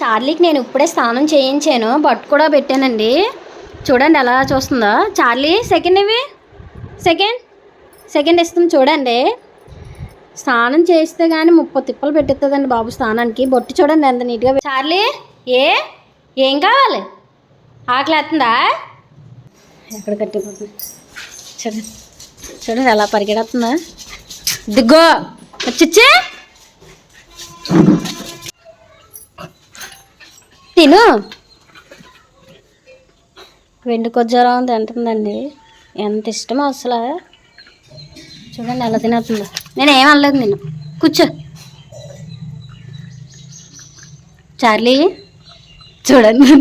చార్లీకి నేను ఇప్పుడే స్నానం చేయించాను బట్ కూడా పెట్టానండి. చూడండి ఎలా చూస్తుందో. చార్లీ సెకండ్ ఇవి? సెకండ్ సెకండ్ ఇస్తుంది చూడండి. స్నానం చేస్తే కానీ ముప్పై తిప్పలు పెట్టిస్తుందండి బాబు స్నానానికి. బొట్టు చూడండి ఎంత నీట్గా చార్లీ ఏ? ఏం కావాలి? ఆకలి వేస్తుందా ఎక్కడ కట్టిపోతుంది? చూడండి. చూడండి ఎలా పరిగెడుతుందా. దిగ్గో వచ్చిచ్చే తిను. వెండి కొజ్జరం తింటుందండి ఎంత ఇష్టమో అసలు. చూడండి ఎలా తినేస్తుంది. నేను ఏం అనలేదు నేను కూర్చో. చార్లీ చూడండి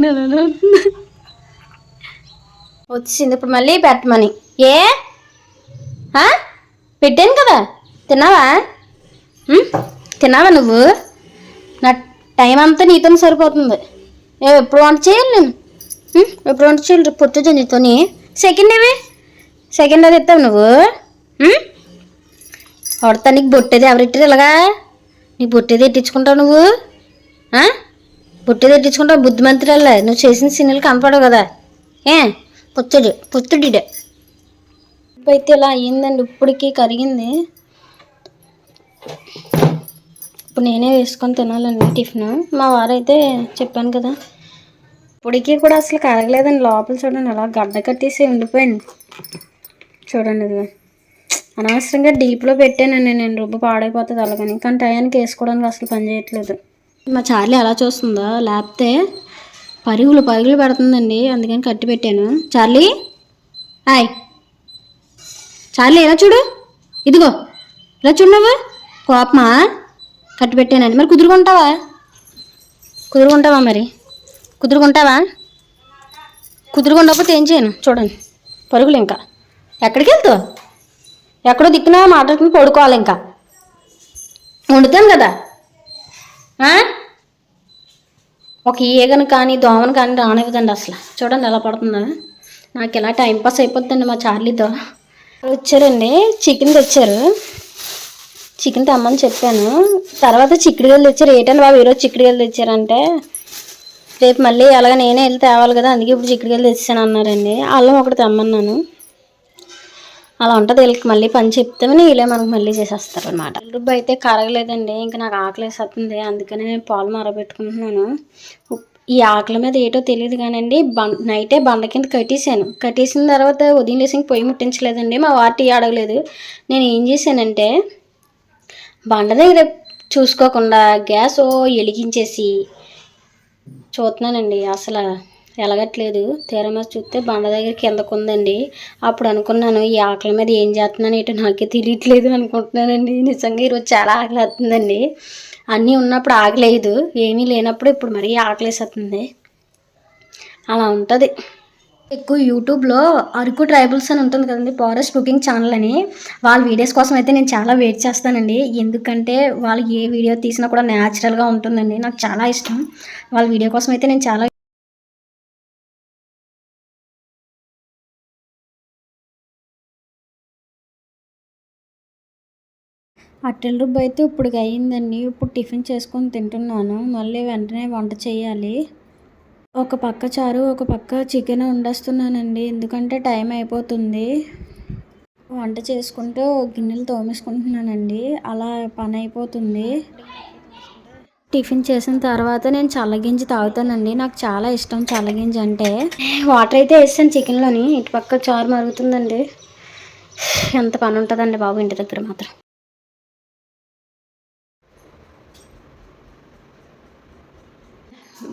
వచ్చింది ఇప్పుడు మళ్ళీ పెట్టమని. ఏ? పెట్టాను కదా. తిన్నావా? తిన్నావా నువ్వు? నా టైం అంతా నీతో సరిపోతుంది. ఎప్పుడు వంట చేయాలి నేను? ఎప్పుడు వంట చేయాలి పొద్దు చెందుతోని సెకండ్ ఏవి సెకండ్ అది ఇస్తావు నువ్వు? వాడతా నీకు బొట్టేది ఎవరిట్టారు ఇలాగా? నీ బొట్టేది ఎట్టించుకుంటావు నువ్వు? బొట్టేది ఎట్టించుకుంటావు? బుద్ధిమంతురాలే నువ్వు చేసిన సినిమాలు కనపడవు కదా? ఏ? పొత్తుడు పొత్తుడిడే. అయితే ఇలా అయ్యిందండి ఇప్పటికీ కరిగింది. ఇప్పుడు నేనే వేసుకొని తినాలండి టిఫిన్. మా వారైతే చెప్పాను కదా పొడికి కూడా అసలు కరగలేదండి. లోపల చూడండి అలా గడ్డ కట్టేసి ఉండిపోయింది చూడండి ఇది అనవసరంగా డీప్లో పెట్టానండి నేను. రుబ్బు పాడైపోతుంది అలాగని. కానీ టయానికి వేసుకోవడానికి అసలు పని చేయట్లేదు. మా చార్లీ ఎలా చూస్తుందా? లేకపోతే పరుగులు పరుగులు పెడుతుందండి. అందుకని కట్టి పెట్టాను. చార్లీ? హాయ్. చార్లీ ఎలా చూడు. ఇదిగో. ఇలా చూడు నువ్వు కోపమా? కట్టి పెట్టానండి. మరి కుదురుకుంటావా? కుదురుకుంటావా మరి? కుదురుకుంటావా? కుదురుకుండకపోతే ఏం చేయను? చూడండి. పరుగులు ఇంకా. ఎక్కడికి వెళ్తావు? ఎక్కడో దిక్కున మాట్లాడుకుని పడుకోవాలి ఇంకా. వండుతాను కదా? ఆ? ఒక ఈగను కానీ దోమను కానీ రానివ్వదండి అసలు. చూడండి ఎలా పడుతుందా. నాకు ఇలా టైం పాస్ అయిపోతుందండి మా చార్లీతో. వచ్చారండి. చికెన్ తెచ్చారు. చికెన్ తెమ్మని చెప్పాను. తర్వాత చిక్కుడుగాయలు తెచ్చారు. ఏటండి బాబు? ఈరోజు చిక్కుడుగాయలు తెచ్చారంటే రేపు మళ్ళీ అలాగ నేనే వెళ్ళి తేవాలి కదా అందుకే ఇప్పుడు చిక్కుడుగాయలు తెచ్చాను అన్నారండి. అల్లం ఒకటి తెమ్మన్నాను. అలా ఉంటుంది వీళ్ళకి మళ్ళీ పని చెప్తామని వీళ్ళే మనకు మళ్ళీ చేసేస్తారు అనమాట రుబ్బు అయితే కరగలేదండి ఇంకా నాకు ఆకలి వేసేస్తుంది అందుకని నేను పాలు మరబెట్టుకుంటున్నాను. ఈ ఆకలి మీద ఏటో తెలియదు కానండి బండ నైటే బండ కింద కట్టేసాను కట్టేసిన తర్వాత ఉదయం లేసి పొయ్యి ముట్టించలేదండి మా వాటి అడగలేదు నేను ఏం చేశానంటే బండ దగ్గర చూసుకోకుండా గ్యాస్ ఓ వెలిగించేసి చూస్తున్నానండి అసలు ఎలగట్లేదు. తీరా మీద చూస్తే బండ దగ్గర కిందకు ఉందండి అప్పుడు అనుకున్నాను ఈ ఆకలి మీద ఏం చేస్తున్నాను ఏంటో నాకే తెలియట్లేదు అనుకుంటున్నానండి. నిజంగా ఈరోజు చాలా ఆకలి వస్తుందండి. అన్నీ ఉన్నప్పుడు ఆగలేదు. ఏమీ లేనప్పుడు ఇప్పుడు మరీ ఆకలేసేస్తుంది. అలా ఉంటుంది. ఎక్కువ యూట్యూబ్లో అరకు ట్రైబల్స్ అని ఉంటుంది కదండి ఫారెస్ట్ కుకింగ్ ఛానల్ అని. వాళ్ళ వీడియోస్ కోసం అయితే నేను చాలా వెయిట్ చేస్తానండి. ఎందుకంటే వాళ్ళు ఏ వీడియో తీసినా కూడా న్యాచురల్గా ఉంటుందండి. నాకు చాలా ఇష్టం. వాళ్ళ వీడియో కోసం అయితే నేను చాలా అట్టెల రుబ్బు అయితే ఇప్పుడు అయ్యిందండి. ఇప్పుడు టిఫిన్ చేసుకొని తింటున్నాను. మళ్ళీ వెంటనే వంట చేయాలి. ఒక పక్క చారు ఒక పక్క చికెన్ వండేస్తున్నానండి. ఎందుకంటే టైం అయిపోతుంది. వంట చేసుకుంటూ గిన్నెలు తోమేసుకుంటున్నానండి. అలా పని అయిపోతుంది. టిఫిన్ చేసిన తర్వాత నేను చల్లగింజి తాగుతానండి. నాకు చాలా ఇష్టం చల్లగింజి అంటే. వాటర్ అయితే వేస్తాను చికెన్లోని. ఇటు పక్క చారు మరుగుతుందండి. ఎంత పని ఉంటుందండి బాబు ఇంటి దగ్గర మాత్రం.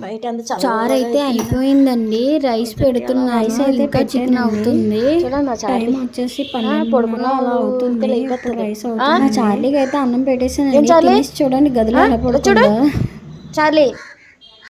బయట చారు అయితే అయిపోయిందండి. రైస్ పెడుతున్నా రైస్ అయితే ఇంకా చికెన్ అవుతుంది. టైం వచ్చేసి పన్నెండు అలా అవుతుంది. రైస్ అవుతుంది. చార్లీకి అయితే అన్నం పెట్టేసాను చూడండి గదిలో పడుతుందో చార్లీ.